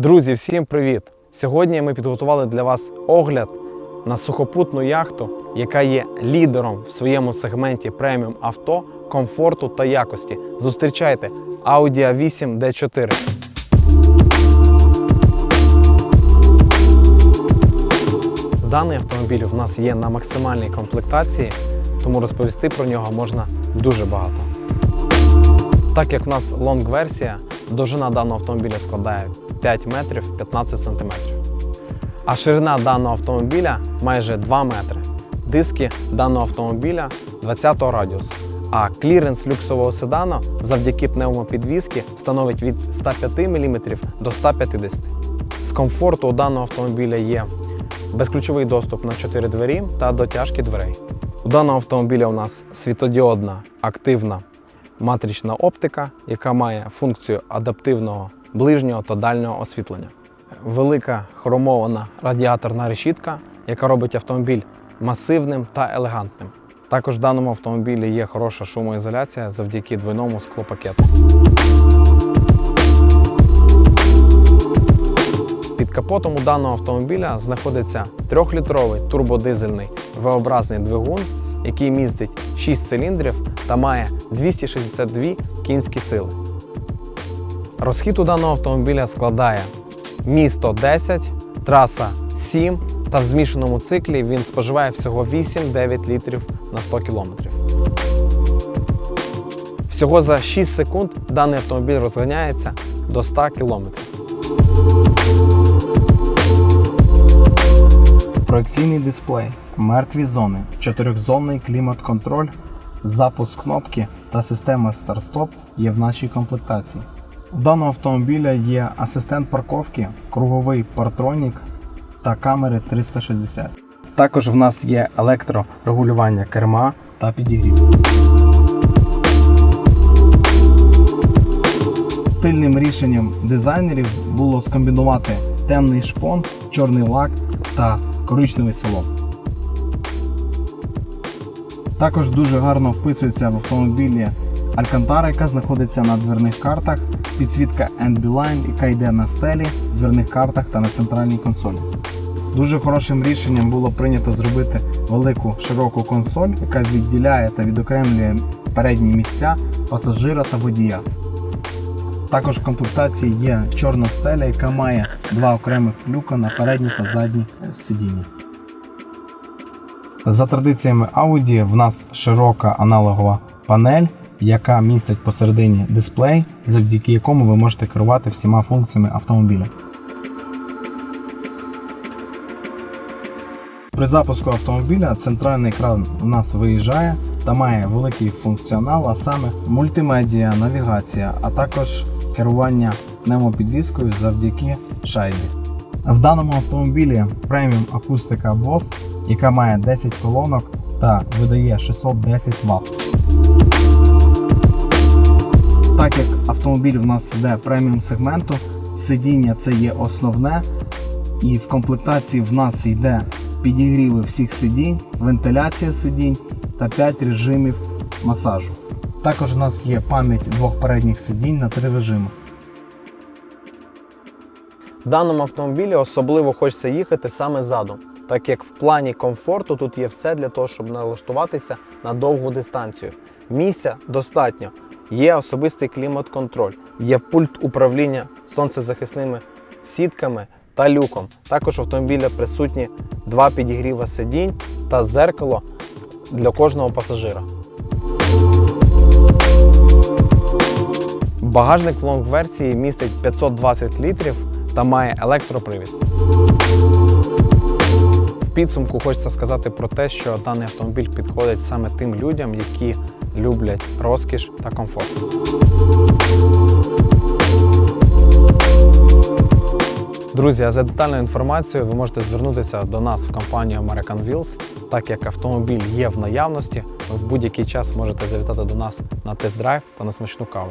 Друзі, всім привіт! Сьогодні ми підготували для вас огляд на сухопутну яхту, яка є лідером в своєму сегменті преміум авто, комфорту та якості. Зустрічайте Audi A8 D4. Даний автомобіль в нас є на максимальній комплектації, тому розповісти про нього можна дуже багато. Так як в нас лонг-версія, довжина даного автомобіля складає 5 метрів 15 сантиметрів. А ширина даного автомобіля майже 2 метри. Диски даного автомобіля 20 радіусу. А кліренс люксового седану завдяки пневмопідвізки становить від 105 мм до 150 З комфорту у даного автомобіля є безключовий доступ на 4 двері та дотяжки дверей. У даного автомобіля у нас світодіодна активна матрична оптика, яка має функцію адаптивного ближнього та дальнього освітлення. Велика хромована радіаторна решітка, яка робить автомобіль масивним та елегантним. Також в даному автомобілі є хороша шумоізоляція завдяки двойному склопакету. Під капотом у даного автомобіля знаходиться 3-літровий турбодизельний V-образний двигун, який містить 6 циліндрів та має 262 кінські сили. Розхід у даного автомобіля складає місто 10, траса 7 та в змішаному циклі він споживає всього 8-9 літрів на 100 км. Всього за 6 секунд даний автомобіль розганяється до 100 км. Проекційний дисплей, мертві зони, чотирьохзонний клімат-контроль, запуск кнопки та система старт-стоп є в нашій комплектації. У даного автомобіля є асистент парковки, круговий партронік та камери 360. Також в нас є електрорегулювання керма та підігрів. Стильним рішенням дизайнерів було скомбінувати темний шпон, чорний лак та коричневий салон. Також дуже гарно вписується в автомобілі Алькантара, яка знаходиться на дверних картах, підсвітка NB-Line, яка йде на стелі, дверних картах та на центральній консолі. Дуже хорошим рішенням було прийнято зробити велику широку консоль, яка відділяє та відокремлює передні місця пасажира та водія. Також в комплектації є чорна стеля, яка має два окремих люка на передній та задній сидінні. За традиціями Audi в нас широка аналогова панель, яка містить посередині дисплей, завдяки якому ви можете керувати всіма функціями автомобіля. При запуску автомобіля центральний екран у нас виїжджає та має великий функціонал, а саме мультимедіа, навігація, а також керування пневмопідвіскою завдяки шайбі. В даному автомобілі преміум акустика Bose, яка має 10 колонок та видає 610 Вт. Так як автомобіль в нас йде преміум сегменту, сидіння це є основне, і в комплектації в нас йде підігріви всіх сидінь, вентиляція сидінь та 5 режимів масажу. Також у нас є пам'ять двох передніх сидінь на три режими. В даному автомобілі особливо хочеться їхати саме ззаду, так як в плані комфорту тут є все для того, щоб налаштуватися на довгу дистанцію. Місця достатньо. Є особистий клімат-контроль, є пульт управління сонцезахисними сітками та люком. Також в автомобіля присутні два підігріва сидінь та зеркало для кожного пасажира. Багажник в лонг-версії містить 520 літрів та має електропривід. В підсумку хочеться сказати про те, що даний автомобіль підходить саме тим людям, які люблять розкіш та комфорт. Друзі, а за детальною інформацією ви можете звернутися до нас в компанію American Wheels. Так як автомобіль є в наявності, ви в будь-який час можете завітати до нас на тест-драйв та на смачну каву.